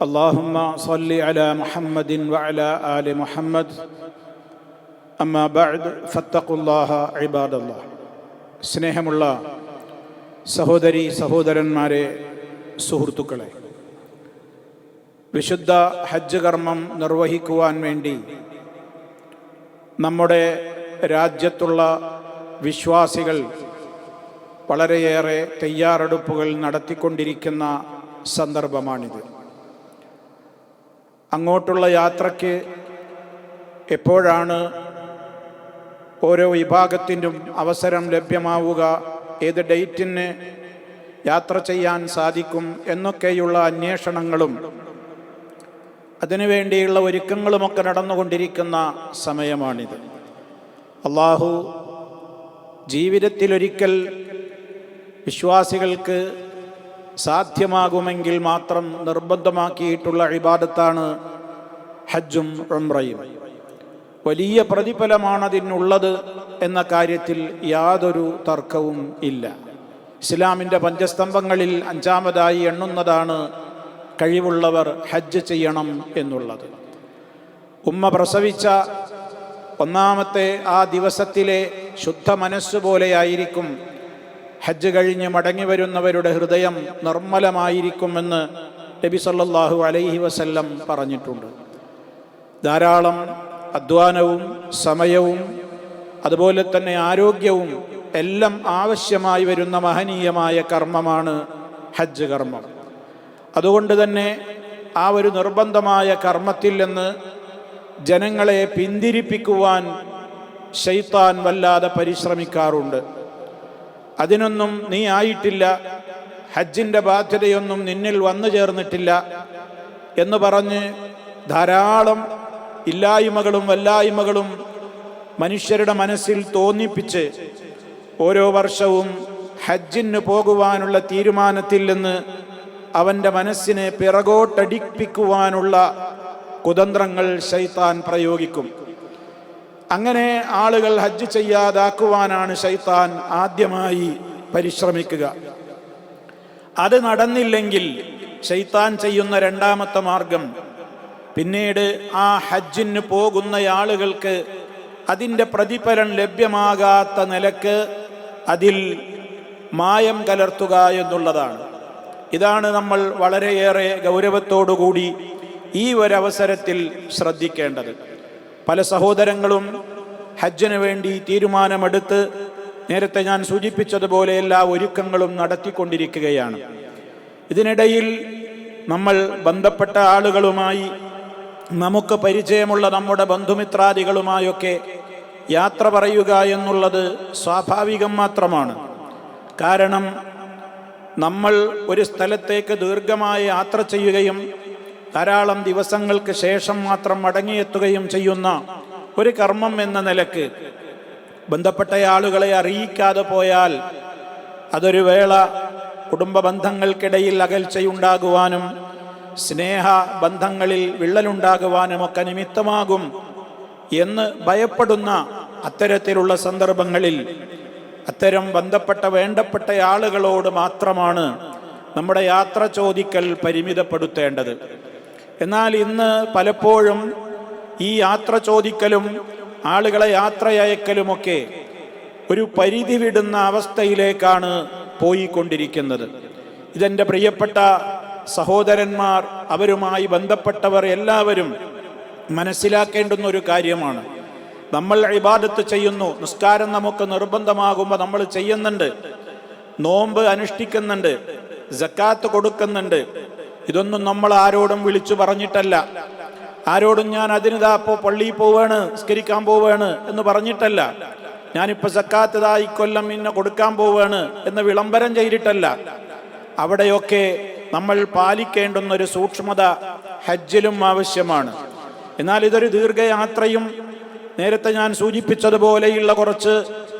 اللهم صل على محمد وعلى آل محمد أما بعد فاتقوا الله عباد الله സ്നേഹമുള്ള സഹോദരി സഹോദരന്മാരെ സുഹൃത്തുക്കളെ വിശുദ്ധ ഹജ്ജ് കർമ്മം നിർവഹിക്കുവാൻ വേണ്ടി നമ്മുടെ രാജ്യത്തുള്ള വിശ്വാസികൾ വളരെയേറെ തയ്യാറെടുപ്പുകൾ നടത്തിക്കൊണ്ടിരിക്കുന്ന സന്ദർഭമാണിത് അങ്ങോട്ടുള്ള യാത്രയ്ക്ക് എപ്പോഴാണ് ഓരോ വിഭാഗത്തിനും അവസരം ലഭ്യമാവുക ഏത് ഡേറ്റിന് യാത്ര ചെയ്യാൻ സാധിക്കും എന്നൊക്കെയുള്ള അന്വേഷണങ്ങളും അതിനുവേണ്ടിയുള്ള ഒരുക്കങ്ങളുമൊക്കെ നടന്നുകൊണ്ടിരിക്കുന്ന സമയമാണിത്. അള്ളാഹു ജീവിതത്തിലൊരിക്കൽ വിശ്വാസികൾക്ക് സാധ്യമാകുമെങ്കിൽ മാത്രം നിർബന്ധമാക്കിയിട്ടുള്ള ഇബാദത്താണ് ഹജ്ജും ഉംറയും. വലിയ പ്രതിഫലമാണ് അതിനുള്ളത് എന്ന കാര്യത്തിൽ യാതൊരു തർക്കവും ഇല്ല. ഇസ്ലാമിന്റെ പഞ്ചസ്തംഭങ്ങളിൽ അഞ്ചാമതായി എണ്ണുന്നതാണ് കഴിവുള്ളവർ ഹജ്ജ് ചെയ്യണം എന്നുള്ളത്. ഉമ്മ പ്രസവിച്ച ഒന്നാമത്തെ ആ ദിവസത്തിലെ ശുദ്ധ മനസ്സുപോലെയായിരിക്കും ഹജ്ജ് കഴിഞ്ഞ് മടങ്ങി വരുന്നവരുടെ ഹൃദയം നിർമ്മലമായിരിക്കുമെന്ന് നബി സല്ലാഹു അലൈഹി വസല്ലം പറഞ്ഞിട്ടുണ്ട്. ധാരാളം അധ്വാനവും സമയവും അതുപോലെ തന്നെ ആരോഗ്യവും എല്ലാം ആവശ്യമായി വരുന്ന മഹനീയമായ കർമ്മമാണ് ഹജ്ജ് കർമ്മം. അതുകൊണ്ട് തന്നെ ആ ഒരു നിർബന്ധമായ കർമ്മത്തിൽ നിന്ന് ജനങ്ങളെ പിന്തിരിപ്പിക്കുവാൻ ഷെയ്ത്താൻ വല്ലാതെ പരിശ്രമിക്കാറുണ്ട്. അതിനൊന്നും നീ ആയിട്ടില്ല. ഹജ്ജിന്റെ ബാധ്യതയൊന്നും നിന്നിൽ വന്നു ചേർന്നിട്ടില്ല എന്ന് പറഞ്ഞ് ധാരാളം ഇല്ലായ്മകളും വല്ലായ്മകളും മനുഷ്യരുടെ മനസ്സിൽ തോന്നിപ്പിച്ച് ഓരോ വർഷവും ഹജ്ജിന് പോകുവാനുള്ള തീരുമാനത്തിൽ നിന്ന് അവന്റെ മനസ്സിനെ പിറകോട്ടടിപ്പിക്കുവാനുള്ള കുതന്ത്രങ്ങൾ ശൈത്താൻ പ്രയോഗിക്കും. അങ്ങനെ ആളുകൾ ഹജ്ജ് ചെയ്യാതാക്കുവാനാണ് ശൈത്താൻ ആദ്യമായി പരിശ്രമിക്കുക. അത് നടന്നില്ലെങ്കിൽ ശൈത്താൻ ചെയ്യുന്ന രണ്ടാമത്തെ മാർഗം പിന്നീട് ആ ഹജ്ജിന് പോകുന്ന ആളുകൾക്ക് അതിന്റെ പ്രതിഫലം ലഭ്യമാകാത്ത നിലയ്ക്ക് അതിൽ മായം കലർത്തുക എന്നുള്ളതാണ്. ഇതാണ് നമ്മൾ വളരെയേറെ ഗൗരവത്തോടുകൂടി ഈ ഒരവസരത്തിൽ ശ്രദ്ധിക്കേണ്ടത്. പല സഹോദരങ്ങളും ഹജ്ജിന് വേണ്ടി തീരുമാനമെടുത്ത് നേരത്തെ ഞാൻ സൂചിപ്പിച്ചതുപോലെ എല്ലാ ഒരുക്കങ്ങളും നടത്തിക്കൊണ്ടിരിക്കുകയാണ്. ഇതിനിടയിൽ നമ്മൾ ബന്ധപ്പെട്ട ആളുകളുമായി നമുക്ക് പരിചയമുള്ള നമ്മുടെ ബന്ധുമിത്രാദികളുമായൊക്കെ യാത്ര പറയുക എന്നുള്ളത് സ്വാഭാവികം മാത്രമാണ്. കാരണം നമ്മൾ ഒരു സ്ഥലത്തേക്ക് ദീർഘമായ യാത്ര ചെയ്യുകയും ധാരാളം ദിവസങ്ങൾക്ക് ശേഷം മാത്രം മടങ്ങിയെത്തുകയും ചെയ്യുന്ന ഒരു കർമ്മം എന്ന നിലയ്ക്ക് ബന്ധപ്പെട്ട ആളുകളെ അറിയിക്കാതെ പോയാൽ അതൊരു വേള കുടുംബ ബന്ധങ്ങൾക്കിടയിൽ അകൽച്ചയുണ്ടാകുവാനും സ്നേഹ ബന്ധങ്ങളിൽ വിള്ളലുണ്ടാകുവാനും ഒക്കെ നിമിത്തമാകും എന്ന് ഭയപ്പെടുന്ന അത്തരത്തിലുള്ള സന്ദർഭങ്ങളിൽ അത്തരം ബന്ധപ്പെട്ട വേണ്ടപ്പെട്ട ആളുകളോട് മാത്രമാണ് നമ്മുടെ യാത്ര ചോദിക്കൽ പരിമിതപ്പെടുത്തേണ്ടത്. എന്നാൽ ഇന്ന് പലപ്പോഴും ഈ യാത്ര ചോദിക്കലും ആളുകളെ യാത്രയയക്കലുമൊക്കെ ഒരു പരിധി വിടുന്ന അവസ്ഥയിലേക്കാണ് പോയിക്കൊണ്ടിരിക്കുന്നത്. ഇതെന്റെ പ്രിയപ്പെട്ട സഹോദരന്മാർ അവരുമായി ബന്ധപ്പെട്ടവർ എല്ലാവരും മനസ്സിലാക്കേണ്ടുന്ന ഒരു കാര്യമാണ്. നമ്മൾ ഇബാദത്ത് ചെയ്യുന്നു നിസ്കാരം നമുക്ക് നിർബന്ധമാകുമ്പോൾ നമ്മൾ ചെയ്യുന്നുണ്ട്. നോമ്പ് അനുഷ്ഠിക്കുന്നുണ്ട് ജക്കാത്ത് കൊടുക്കുന്നുണ്ട്. ഇതൊന്നും നമ്മൾ ആരോടും വിളിച്ചു പറഞ്ഞിട്ടല്ല. ആരോടും ഞാൻ അതിനിതാ ഇപ്പോൾ പള്ളിയിൽ പോവാണ് നിസ്കരിക്കാൻ പോവാണ് എന്ന് പറഞ്ഞിട്ടല്ല. ഞാനിപ്പോ സക്കാത്ത് ഇതാ ഇക്കൊല്ലം ഇന്നെ കൊടുക്കാൻ പോവാണ് എന്ന് വിളംബരം ചെയ്തിട്ടല്ല. അവിടെയൊക്കെ നമ്മൾ പാലിക്കേണ്ടുന്ന ഒരു സൂക്ഷ്മത ഹജ്ജിലും ആവശ്യമാണ്. എന്നാൽ ഇതൊരു ദീർഘയാത്രയും നേരത്തെ ഞാൻ സൂചിപ്പിച്ചതുപോലെയുള്ള കുറച്ച്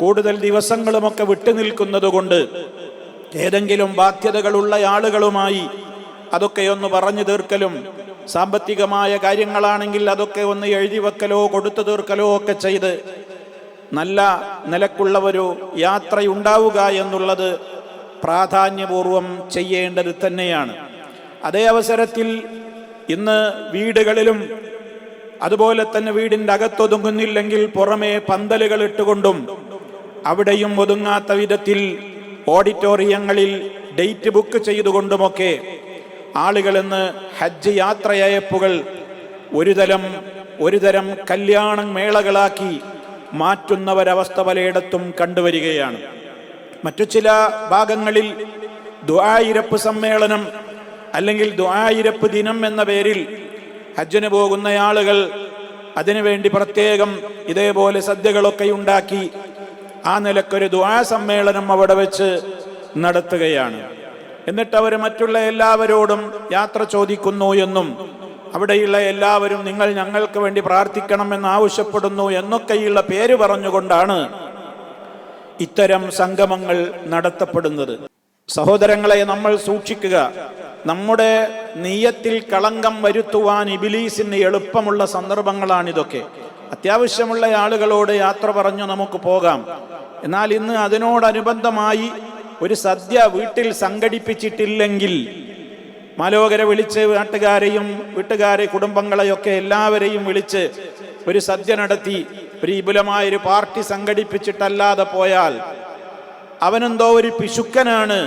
കൂടുതൽ ദിവസങ്ങളുമൊക്കെ വിട്ടുനിൽക്കുന്നത് കൊണ്ട് ഏതെങ്കിലും ബാധ്യതകളുള്ള ആളുകളുമായി അതൊക്കെ ഒന്ന് പറഞ്ഞു തീർക്കലും. സാമ്പത്തികമായ കാര്യങ്ങളാണെങ്കിൽ അതൊക്കെ ഒന്ന് എഴുതി വെക്കലോ കൊടുത്തു തീർക്കലോ ഒക്കെ ചെയ്ത് നല്ല നിലക്കുള്ള ഒരു യാത്രയുണ്ടാവുക എന്നുള്ളത് പ്രാധാന്യപൂർവം ചെയ്യേണ്ടത് തന്നെയാണ്. അതേ അവസരത്തിൽ ഇന്ന് വീടുകളിലും അതുപോലെ തന്നെ വീടിന്റെ അകത്തൊതുങ്ങുന്നില്ലെങ്കിൽ പുറമേ പന്തലുകൾ ഇട്ടുകൊണ്ടും അവിടെയും ഒതുങ്ങാത്ത വിധത്തിൽ ഓഡിറ്റോറിയങ്ങളിൽ ഡേറ്റ് ബുക്ക് ചെയ്തുകൊണ്ടുമൊക്കെ ആളുകൾ ഇന്ന് ഹജ്ജ് യാത്രയയപ്പുകൾ ഒരുതരം ഒരുതരം ഒരു കല്യാണ മേളകളാക്കി മാറ്റുന്നവരവസ്ഥ പലയിടത്തും കണ്ടുവരികയാണ്. മറ്റു ചില ഭാഗങ്ങളിൽ ദ്വായിരപ്പ് സമ്മേളനം അല്ലെങ്കിൽ ദ്വായിരപ്പ് ദിനം എന്ന പേരിൽ ഹജ്ജിന് പോകുന്ന ആളുകൾ അതിനുവേണ്ടി പ്രത്യേകം ഇതേപോലെ സദ്യകളൊക്കെ ഉണ്ടാക്കി ആ നിലക്കൊരു ദ്വാ സമ്മേളനം അവിടെ വെച്ച് നടത്തുകയാണ്. എന്നിട്ട് അവർ മറ്റുള്ള എല്ലാവരോടും യാത്ര ചോദിക്കുന്നു എന്നും അവിടെയുള്ള എല്ലാവരും നിങ്ങൾ ഞങ്ങൾക്ക് വേണ്ടി പ്രാർത്ഥിക്കണമെന്ന് ആവശ്യപ്പെടുന്നു എന്നൊക്കെയുള്ള പേര് പറഞ്ഞുകൊണ്ടാണ് ഇത്തരം സംഗമങ്ങൾ നടത്തപ്പെടുന്നത്. സഹോദരങ്ങളെ നമ്മൾ സൂക്ഷിക്കുക. നമ്മുടെ നീയത്തിൽ കളങ്കം വരുത്തുവാൻ ഇബിലീസിന് എളുപ്പമുള്ള സന്ദർഭങ്ങളാണിതൊക്കെ. അത്യാവശ്യമുള്ള ആളുകളോട് യാത്ര പറഞ്ഞു നമുക്ക് പോകാം. എന്നാൽ ഇന്ന് അതിനോടനുബന്ധമായി ഒരു സദ്യ വീട്ടിൽ സംഘടിപ്പിച്ചിട്ടില്ലെങ്കിൽ മാലോകരെ വിളിച്ച് നാട്ടുകാരെയും വീട്ടുകാരെ കുടുംബങ്ങളെയൊക്കെ എല്ലാവരെയും വിളിച്ച് ഒരു സദ്യ നടത്തി ഒരു വിപുലമായ ഒരു പാർട്ടി സംഘടിപ്പിച്ചിട്ടല്ലാതെ പോയാൽ അവനെന്തോ ഒരു പിശുക്കനാണ്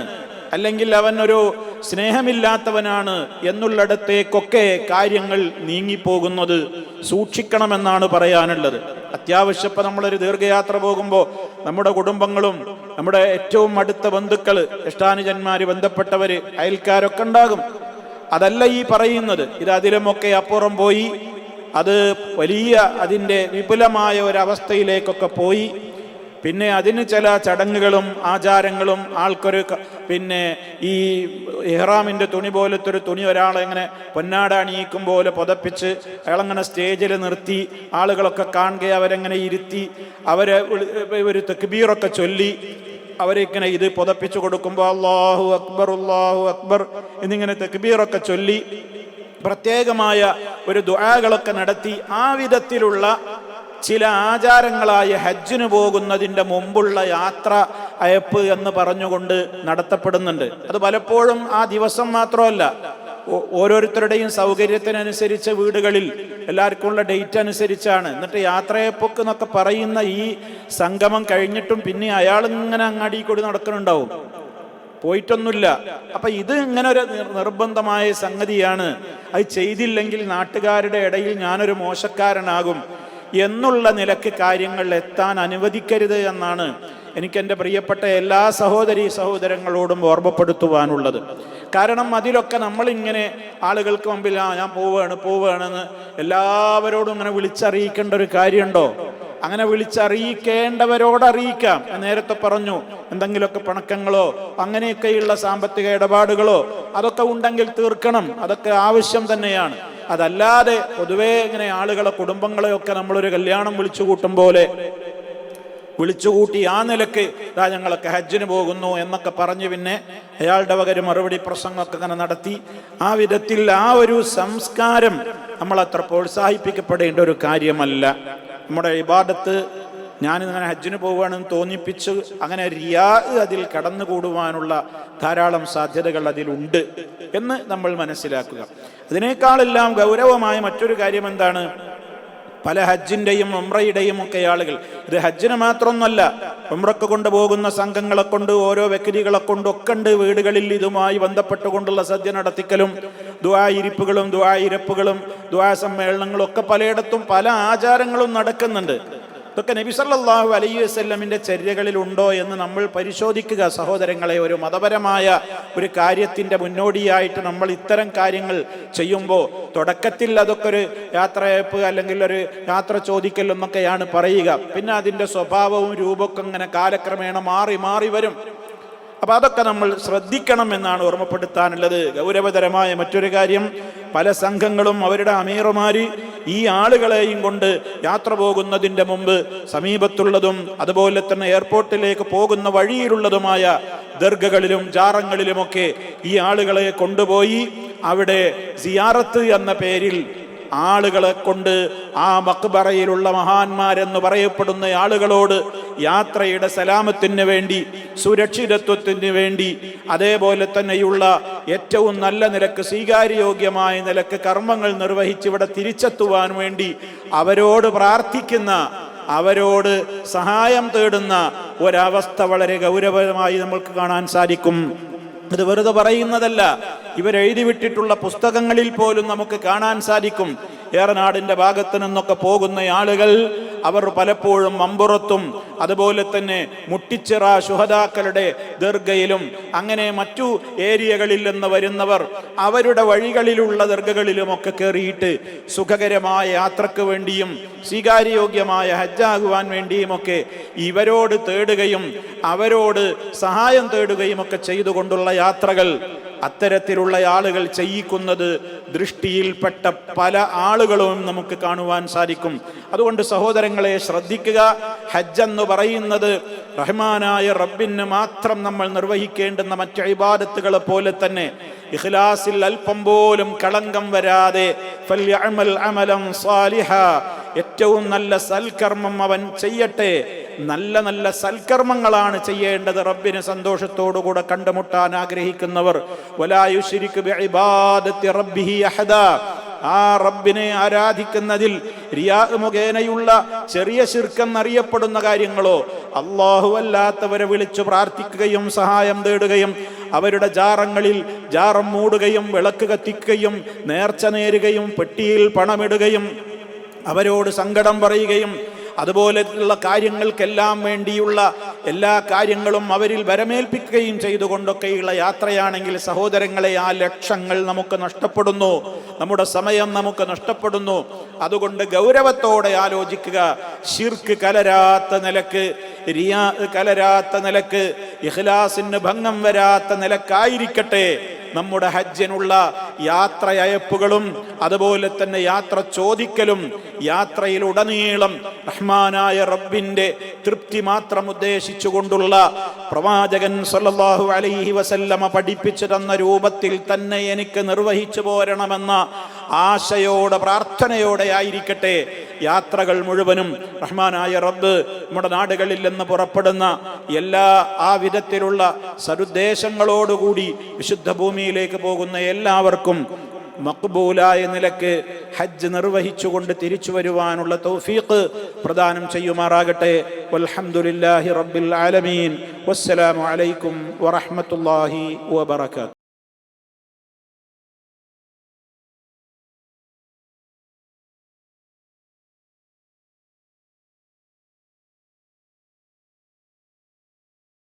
അല്ലെങ്കിൽ അവൻ ഒരു സ്നേഹമില്ലാത്തവനാണ് എന്നുള്ളിടത്തേക്കൊക്കെ കാര്യങ്ങൾ നീങ്ങിപ്പോകുന്നത് സൂക്ഷിക്കണമെന്നാണ് പറയാനുള്ളത്. അത്യാവശ്യം നമ്മളൊരു ദീർഘയാത്ര പോകുമ്പോൾ നമ്മുടെ കുടുംബങ്ങളും നമ്മുടെ ഏറ്റവും അടുത്ത ബന്ധുക്കൾ ഇഷ്ടാനുജന്മാര് ബന്ധപ്പെട്ടവര് അയൽക്കാരൊക്കെ ഉണ്ടാകും. അതല്ല ഈ പറയുന്നത്. ഇത് അതിലുമൊക്കെ അപ്പുറം പോയി. അത് വലിയ അതിന്റെ വിപുലമായ ഒരവസ്ഥയിലേക്കൊക്കെ പോയി. പിന്നെ അതിന് ചില ചടങ്ങുകളും ആചാരങ്ങളും ആൾക്കൊരു പിന്നെ ഈ ഇഹ്റാമിന്റെ തുണി പോലത്തെ ഒരു തുണി ഒരാളെ ഇങ്ങനെ പൊന്നാട അണിയിക്കും പോലെ പുതപ്പിച്ച് അയാളങ്ങനെ സ്റ്റേജിൽ നിർത്തി ആളുകളൊക്കെ കാണുക അവരെങ്ങനെ ഇരുത്തി അവരെ ഒരു തെക്കുബീറൊക്കെ ചൊല്ലി അവരിങ്ങനെ ഇത് പുതപ്പിച്ചു കൊടുക്കുമ്പോൾ അള്ളാഹു അക്ബർ അള്ളാഹു അക്ബർ എന്നിങ്ങനെ തെക്ബീറൊക്കെ ചൊല്ലി പ്രത്യേകമായ ഒരു ദുആകളൊക്കെ നടത്തി ആ വിധത്തിലുള്ള ചില ആചാരങ്ങളായ ഹജ്ജിന് പോകുന്നതിന്റെ മുമ്പുള്ള യാത്ര അയപ്പ് എന്ന് പറഞ്ഞുകൊണ്ട് നടത്തപ്പെടുന്നുണ്ട്. അത് പലപ്പോഴും ആ ദിവസം മാത്രമല്ല ഓരോരുത്തരുടെയും സൗകര്യത്തിനനുസരിച്ച് വീടുകളിൽ എല്ലാവർക്കും ഉള്ള ഡേറ്റ് അനുസരിച്ചാണ്. എന്നിട്ട് യാത്രയപ്പൊക്ക് എന്നൊക്കെ പറയുന്ന ഈ സംഗമം കഴിഞ്ഞിട്ടും പിന്നെ അയാൾ ഇങ്ങനെ അങ്ങാടി കൂടി നടക്കുന്നുണ്ടാവും. പോയിട്ടൊന്നുമില്ല. അപ്പൊ ഇത് ഇങ്ങനെ ഒരു നിർബന്ധമായ സംഗതിയാണ്. അത് ചെയ്തില്ലെങ്കിൽ നാട്ടുകാരുടെ ഇടയിൽ ഞാനൊരു മോശക്കാരനാകും. എന്നുള്ള നിലയ്ക്ക് കാര്യങ്ങൾ എത്താൻ അനുവദിക്കരുത് എന്നാണ് എനിക്ക് എന്റെ പ്രിയപ്പെട്ട എല്ലാ സഹോദരി സഹോദരങ്ങളോടും ഓർമ്മപ്പെടുത്തുവാനുള്ളത്. കാരണം അതിലൊക്കെ നമ്മളിങ്ങനെ ആളുകൾക്ക് മുമ്പിൽ ആ ഞാൻ പോവുകയാണ് പോവുകയാണെന്ന് എല്ലാവരോടും ഇങ്ങനെ വിളിച്ചറിയിക്കേണ്ട ഒരു കാര്യമുണ്ടോ? അങ്ങനെ വിളിച്ചറിയിക്കേണ്ടവരോട് അറിയിക്കാം നേരത്തെ പറഞ്ഞു എന്തെങ്കിലുമൊക്കെ പണക്കങ്ങളോ അങ്ങനെയൊക്കെയുള്ള സാമ്പത്തിക ഇടപാടുകളോ അതൊക്കെ ഉണ്ടെങ്കിൽ തീർക്കണം. അതൊക്കെ ആവശ്യം തന്നെയാണ്. അതല്ലാതെ പൊതുവേ ഇങ്ങനെ ആളുകളെ കുടുംബങ്ങളെയൊക്കെ നമ്മളൊരു കല്യാണം വിളിച്ചു കൂട്ടും പോലെ വിളിച്ചുകൂട്ടി ആ നിലയ്ക്ക് ഇതാ ഞങ്ങളൊക്കെ ഹജ്ജിന് പോകുന്നു എന്നൊക്കെ പറഞ്ഞു പിന്നെ അയാളുടെ വകര് മറുപടി പ്രസംഗമൊക്കെ അങ്ങനെ നടത്തി. ആ വിധത്തിൽ ആ ഒരു സംസ്കാരം നമ്മൾ അത്ര പ്രോത്സാഹിപ്പിക്കപ്പെടേണ്ട ഒരു കാര്യമല്ല. നമ്മുടെ ഇബാദത്ത് ഞാനിങ്ങനെ ഹജ്ജിന് പോവുകയാണെന്ന് തോന്നിപ്പിച്ച് അങ്ങനെ റിയാ അതിൽ കടന്നുകൂടുവാനുള്ള ധാരാളം സാധ്യതകൾ അതിലുണ്ട് എന്ന് നമ്മൾ മനസ്സിലാക്കുക. അതിനേക്കാളെല്ലാം ഗൗരവമായ മറ്റൊരു കാര്യം എന്താണ് പല ഹജ്ജിന്റെയും ഉംറയുടെയും ഒക്കെ ആളുകൾ. ഇത് ഹജ്ജിന് മാത്രമൊന്നല്ല ഉംറക്ക് കൊണ്ടുപോകുന്ന സംഘങ്ങളെ കൊണ്ട് ഓരോ വ്യക്തികളെ കൊണ്ടൊക്കെ ഉണ്ട് വീടുകളിൽ ഇതുമായി ബന്ധപ്പെട്ടുകൊണ്ടുള്ള സദ്യ നടത്തിക്കലും ദ്വായിരിപ്പുകളും ദ്വായിരപ്പുകളും ദ്വാ സമ്മേളനങ്ങളും ഒക്കെ പലയിടത്തും പല ആചാരങ്ങളും നടക്കുന്നുണ്ട്. ഇതൊക്കെ നബി സല്ലാഹു അലൈ വസ്ല്ലമിന്റെ ചര്യകളിൽ ഉണ്ടോ എന്ന് നമ്മൾ പരിശോധിക്കുക സഹോദരങ്ങളെ. ഒരു മതപരമായ ഒരു കാര്യത്തിന്റെ മുന്നോടിയായിട്ട് നമ്മൾ ഇത്തരം കാര്യങ്ങൾ ചെയ്യുമ്പോൾ തുടക്കത്തിൽ അതൊക്കെ ഒരു യാത്രയപ്പ് അല്ലെങ്കിൽ ഒരു യാത്ര ചോദിക്കൽ എന്നൊക്കെയാണ് പറയുക. പിന്നെ അതിന്റെ സ്വഭാവവും രൂപമൊക്കെ അങ്ങനെ കാലക്രമേണ മാറി മാറി വരും. അപ്പൊ അതൊക്കെ നമ്മൾ ശ്രദ്ധിക്കണം എന്നാണ് ഓർമ്മപ്പെടുത്താനുള്ളത്. ഗൗരവതരമായ മറ്റൊരു കാര്യം പല സംഘങ്ങളും അവരുടെ അമീറുമാര് ഈ ആളുകളെയും കൊണ്ട് യാത്ര പോകുന്നതിന്റെ മുമ്പ് സമീപത്തുള്ളതും അതുപോലെ തന്നെ എയർപോർട്ടിലേക്ക് പോകുന്ന വഴിയിലുള്ളതുമായ ദർഗകളിലും ജാറങ്ങളിലുമൊക്കെ ഈ ആളുകളെ കൊണ്ടുപോയി അവിടെ സിയാറത്ത് എന്ന പേരിൽ ആളുകളെ കൊണ്ട് ആ മക്ബറയിലുള്ള മഹാന്മാരെന്ന് പറയപ്പെടുന്ന ആളുകളോട് യാത്രയുടെ സലാമത്തിന് വേണ്ടി സുരക്ഷിതത്വത്തിന് വേണ്ടി അതേപോലെ തന്നെയുള്ള ഏറ്റവും നല്ല നിലയ്ക്ക് സ്വീകാര്യയോഗ്യമായ നിലയ്ക്ക് കർമ്മങ്ങൾ നിർവഹിച്ച് ഇവിടെ തിരിച്ചെത്തുവാൻ വേണ്ടി അവരോട് പ്രാർത്ഥിക്കുന്ന അവരോട് സഹായം തേടുന്ന ഒരവസ്ഥ വളരെ ഗൗരവമായി നമ്മൾക്ക് കാണാൻ സാധിക്കും. ഇത് വെറുതെ പറയുന്നതല്ല. ഇവരെഴുതി വിട്ടിട്ടുള്ള പുസ്തകങ്ങളിൽ പോലും നമുക്ക് കാണാൻ സാധിക്കും. ഏറനാടിന്റെ ഭാഗത്ത് നിന്നൊക്കെ പോകുന്ന ആളുകൾ അവർ പലപ്പോഴും മമ്പുറത്തും അതുപോലെ തന്നെ മുട്ടിച്ചിറ ശുഹദാക്കളുടെ ദീർഘയിലും അങ്ങനെ മറ്റു ഏരിയകളിൽ നിന്ന് വരുന്നവർ അവരുടെ വഴികളിലുള്ള ദീർഘകളിലുമൊക്കെ കയറിയിട്ട് സുഖകരമായ യാത്രയ്ക്ക് വേണ്ടിയും സ്വീകാര്യയോഗ്യമായ ഹജ്ജാകുവാൻ വേണ്ടിയുമൊക്കെ ഇവരോട് തേടുകയും അവരോട് സഹായം തേടുകയും ഒക്കെ ചെയ്തുകൊണ്ടുള്ള യാത്രകൾ അത്തരത്തിലുള്ള ആളുകൾ ചെയ്യിക്കുന്നത് ദൃഷ്ടിയിൽപ്പെട്ട പല ആളുകളും നമുക്ക് കാണുവാൻ സാധിക്കും. അതുകൊണ്ട് സഹോദരങ്ങളെ ശ്രദ്ധിക്കുക. ഹജ്ജ് എന്ന് പറയുന്നത് റഹ്മാനായ റബ്ബിന് മാത്രം നമ്മൾ നിർവഹിക്കേണ്ടുന്ന മറ്റു ഇബാദത്തുകളെ പോലെ തന്നെ ഇഖ്ലാസിൽ അല്പം പോലും കളങ്കം വരാതെ അമലം സാലിഹ ഏറ്റവും നല്ല സൽക്കർമ്മം അവൻ ചെയ്യട്ടെ. നല്ല നല്ല സൽക്കർമ്മങ്ങളാണ് ചെയ്യേണ്ടത്. റബ്ബിന് സന്തോഷത്തോടുകൂടെ കണ്ടുമുട്ടാൻ ആഗ്രഹിക്കുന്നവർ ആ റബ്ബിനെ ആരാധിക്കുന്നതിൽ മുഖേനയുള്ള ചെറിയ ശിർക്കെന്നറിയപ്പെടുന്ന കാര്യങ്ങളോ അള്ളാഹു അല്ലാത്തവരെ വിളിച്ചു പ്രാർത്ഥിക്കുകയും സഹായം തേടുകയും അവരുടെ ജാറങ്ങളിൽ ജാറം മൂടുകയും വിളക്ക് കത്തിക്കുകയും നേർച്ച നേരുകയും പെട്ടിയിൽ പണമിടുകയും അവരോട് സങ്കടം പറയുകയും അതുപോലെയുള്ള കാര്യങ്ങൾക്കെല്ലാം വേണ്ടിയുള്ള എല്ലാ കാര്യങ്ങളും അവരിൽ വരമേൽപ്പിക്കുകയും ചെയ്തുകൊണ്ടൊക്കെയുള്ള യാത്രയാണെങ്കിൽ സഹോദരങ്ങളെ ആ ലക്ഷങ്ങൾ നമുക്ക് നഷ്ടപ്പെടുന്നു. നമ്മുടെ സമയം നമുക്ക് നഷ്ടപ്പെടുന്നു. അതുകൊണ്ട് ഗൗരവത്തോടെ ആലോചിക്കുക. ഷിർക്ക് കലരാത്ത നിലയ്ക്ക് റിയാ കലരാത്ത നിലയ്ക്ക് ഇഖ്ലാസിന് ഭംഗം വരാത്ത നിലക്കായിരിക്കട്ടെ. നമ്മുടെ ഹജ്ജിനുള്ള യാത്ര അയപ്പുകളും അതുപോലെ തന്നെ യാത്ര ചോദിക്കലും യാത്രയിലുടനീളം റഹ്മാനായ റബ്ബിന്റെ തൃപ്തി മാത്രം ഉദ്ദേശിച്ചുകൊണ്ടുള്ള പ്രവാചകൻ സല്ലല്ലാഹു അലൈഹി വസല്ലമ പഠിപ്പിച്ചു തന്ന രൂപത്തിൽ തന്നെ എനിക്ക് നിർവഹിച്ചു പോരണമെന്ന ആശയോടെ പ്രാർത്ഥനയോടെ ആയിരിക്കട്ടെ. യാത്രകൾ മുഴുവനും റഹ്മാനായ റബ്ബ് നമ്മുടെ നാടുകളിൽ നിന്ന് പുറപ്പെടുന്ന എല്ലാ ആ വിധത്തിലുള്ള സരുദ്ദേശങ്ങളോടുകൂടി വിശുദ്ധ ഭൂമിയിലേക്ക് പോകുന്ന എല്ലാവർക്കും മക്ബൂലായ നിലയ്ക്ക് ഹജ്ജ് നിർവഹിച്ചുകൊണ്ട് തിരിച്ചു വരുവാനുള്ള തൗഫീഖ് പ്രദാനം ചെയ്യുമാറാകട്ടെ. വൽഹംദുലില്ലാഹി റബ്ബിൽ ആലമീൻ. വസ്സലാമു അലൈക്കും വറഹ്മത്തുള്ളാഹി വബറകാത്ത്